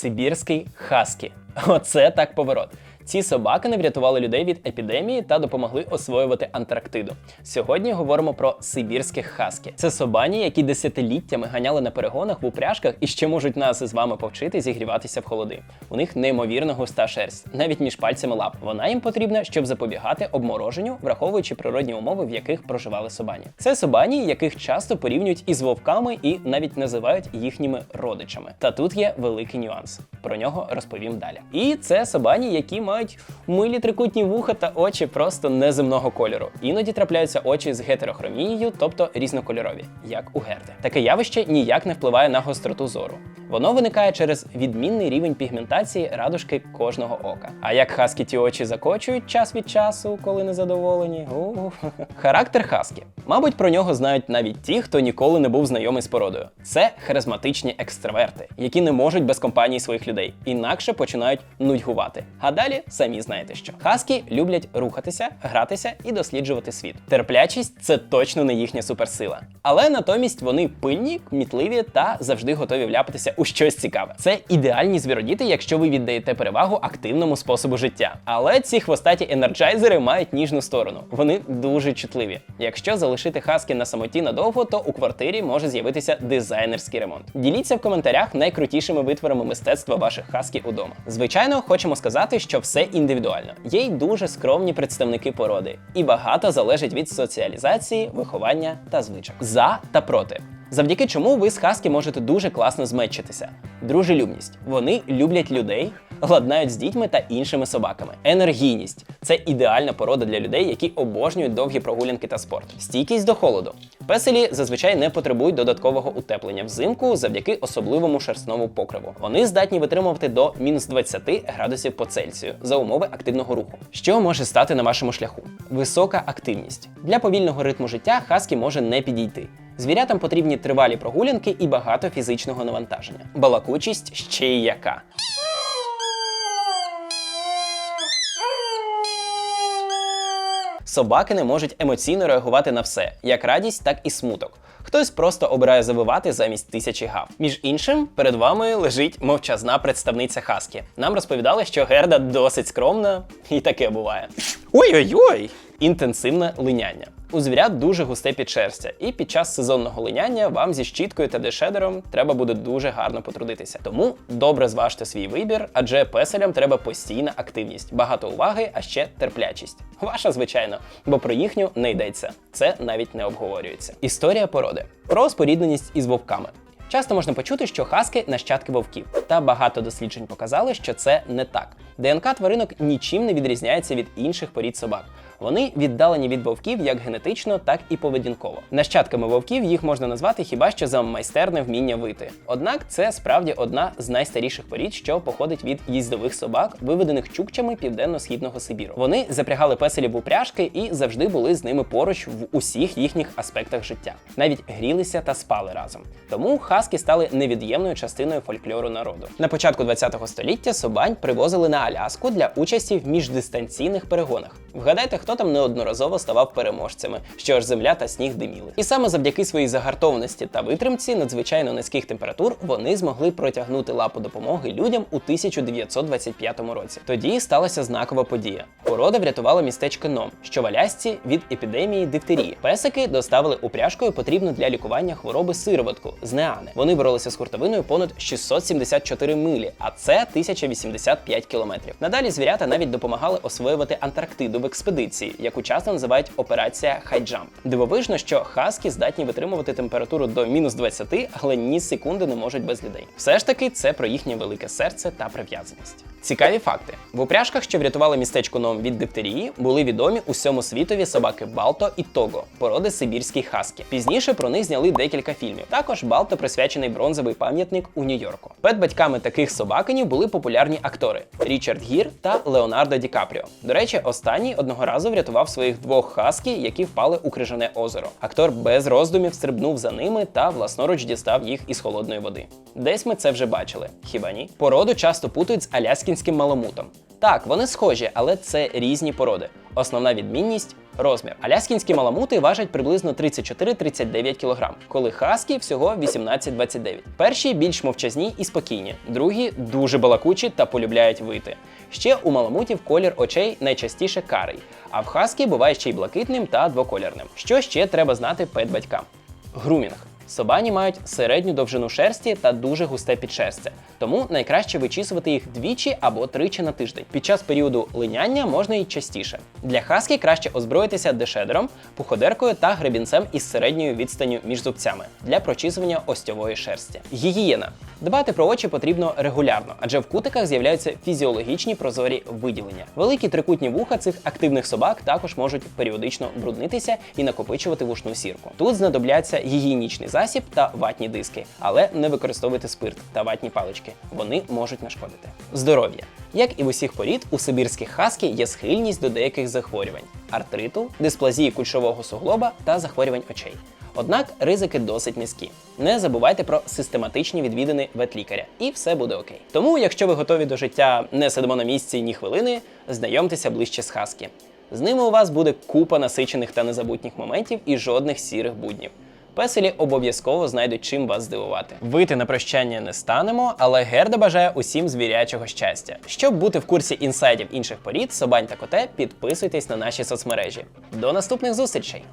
Сибірський хаскі. Оце так поворот. Ці собаки не врятували людей від епідемії та допомогли освоювати Антарктиду. Сьогодні говоримо про сибірських хаскі. Це собані, які десятиліттями ганяли на перегонах в упряжках і ще можуть нас із вами повчити зігріватися в холоди. У них неймовірно густа шерсть, навіть між пальцями лап. Вона їм потрібна, щоб запобігати обмороженню, враховуючи природні умови, в яких проживали собані. Це собані, яких часто порівнюють із вовками і навіть називають їхніми родичами. Та тут є великий нюанс. Про нього розповім далі. І це собані, які мають милі трикутні вуха та очі просто неземного кольору. Іноді трапляються очі з гетерохромією, тобто різнокольорові, як у Герди. Таке явище ніяк не впливає на гостроту зору. Воно виникає через відмінний рівень пігментації радужки кожного ока. А як хаскі ті очі закочують час від часу, коли незадоволені. у Характер хаскі. Мабуть, про нього знають навіть ті, хто ніколи не був знайомий з породою. Це харизматичні екстраверти, які не можуть без компанії своїх людей, інакше починають нудьгувати. А далі самі знаєте що. Хаскі люблять рухатися, гратися і досліджувати світ. Терплячість це точно не їхня суперсила. Але натомість вони пильні, кмітливі та завжди готові вляпатися у щось цікаве. Це ідеальні звіродіти, якщо ви віддаєте перевагу активному способу життя. Але ці хвостаті енерджайзери мають ніжну сторону. Вони дуже чутливі. Якщо залишити хаски на самоті надовго, то у квартирі може з'явитися дизайнерський ремонт. Діліться в коментарях найкрутішими витворами мистецтва ваших хаски удома. Звичайно, хочемо сказати, що все індивідуально. Є й дуже скромні представники породи, і багато залежить від соціалізації, виховання та звичок. За та проти. Завдяки чому ви з хаски можете дуже класно змечитися. Дружелюбність. Вони люблять людей, ладнають з дітьми та іншими собаками. Енергійність це ідеальна порода для людей, які обожнюють довгі прогулянки та спорт. Стійкість до холоду. Песелі зазвичай не потребують додаткового утеплення взимку завдяки особливому шерстному покриву. Вони здатні витримувати до мінус 20 градусів по Цельсію за умови активного руху. Що може стати на вашому шляху? Висока активність. Для повільного ритму життя хаскі може не підійти. Звірятам потрібні тривалі прогулянки і багато фізичного навантаження. Балакучість ще й яка. Собаки не можуть емоційно реагувати на все, як радість, так і смуток. Хтось просто обирає завивати замість тисячі гав. Між іншим, перед вами лежить мовчазна представниця Хаскі. Нам розповідали, що Герда досить скромна, і таке буває. Ой-ой-ой! Інтенсивне линяння. У звірят дуже густе підшерстя, і під час сезонного линяння вам зі щіткою та дешедером треба буде дуже гарно потрудитися. Тому добре зважте свій вибір, адже песелям треба постійна активність, багато уваги, а ще терплячість. Ваша, звичайно, бо про їхню не йдеться. Це навіть не обговорюється. Історія породи про спорідненість із вовками. Часто можна почути, що хаски нащадки вовків, та багато досліджень показали, що це не так. ДНК тваринок нічим не відрізняється від інших порід собак. Вони віддалені від вовків як генетично, так і поведінково. Нащадками вовків їх можна назвати хіба що за майстерне вміння вити. Однак це справді одна з найстаріших порід, що походить від їздових собак, виведених чукчами південно-східного Сибіру. Вони запрягали песелів у пряжки і завжди були з ними поруч в усіх їхніх аспектах життя. Навіть грілися та спали разом. Тому хаски стали невід'ємною частиною фольклору народу. На початку ХХ століття собань привозили на Аляску для участі в міждистанційних перегонах. Вгадайте, хто там неодноразово ставав переможцями, що аж земля та сніг диміли. І саме завдяки своїй загартованості та витримці надзвичайно низьких температур вони змогли протягнути лапу допомоги людям у 1925 році. Тоді сталася знакова подія. Порода врятувала містечко Ном, що в Алясці від епідемії дифтерії. Песики доставили упряжкою потрібну для лікування хвороби сироватку з неани. Вони боролися з хуртовиною понад 674 милі, а це 1085 кілометрів. Надалі звірята навіть допомагали освоювати Антарктиду в експедиції, яку часто називають операція Хайджамп. Дивовижно, що хаски здатні витримувати температуру до мінус 20, але ні секунди не можуть без людей. Все ж таки, це про їхнє велике серце та прив'язаність. Цікаві факти: в упряжках, що врятували містечко Ном від дифтерії, були відомі усьому світові собаки Балто і Того, породи сибірські хаски. Пізніше про них зняли декілька фільмів. Також Балто присвячений бронзовий пам'ятник у Нью-Йорку. Пед батьками таких собакинів були популярні актори Річард Гір та Леонардо Ді Капріо. До речі, останній одного разу врятував своїх двох хаскі, які впали у крижане озеро. Актор без роздумів стрибнув за ними та власноруч дістав їх із холодної води. Десь ми це вже бачили, хіба ні? Породу часто путають з аляскінським маламутом. Так, вони схожі, але це різні породи. Основна відмінність Розмір. Аляскінські маламути важать приблизно 34-39 кг, коли хаскі всього 18-29. Перші більш мовчазні і спокійні, другі дуже балакучі та полюбляють вити. Ще у маламутів колір очей найчастіше карий, а в хаскі буває ще й блакитним та двоколірним. Що ще треба знати пет-батькам? Грумінг. Собані мають середню довжину шерсті та дуже густе підшерстя, тому найкраще вичісувати їх двічі або тричі на тиждень. Під час періоду линяння можна й частіше. Для хаскі краще озброїтися дешедером, пуходеркою та гребінцем із середньою відстанню між зубцями для прочісування остьової шерсті. Гігієна. Дбати про очі потрібно регулярно, адже в кутиках з'являються фізіологічні прозорі виділення. Великі трикутні вуха цих активних собак також можуть періодично бруднитися і накопичувати вушну сірку. Тут знадобляться гігієнічний засіб та ватні диски, але не використовуйте спирт та ватні палички. Вони можуть нашкодити. Здоров'я. Як і в усіх порід, у сибірських хаскі є схильність до деяких захворювань: артриту, дисплазії кульшового суглоба та захворювань очей. Однак ризики досить низькі. Не забувайте про систематичні відвідини ветлікаря, і все буде окей. Тому, якщо ви готові до життя не сидимо на місці ні хвилини, знайомтеся ближче з хаскі. З ними у вас буде купа насичених та незабутніх моментів і жодних сірих буднів. Песелі обов'язково знайдуть чим вас здивувати. Вити на прощання не станемо, але Герда бажає усім звірячого щастя. Щоб бути в курсі інсайдів інших порід, собань та коте, підписуйтесь на наші соцмережі. До наступних зустрічей!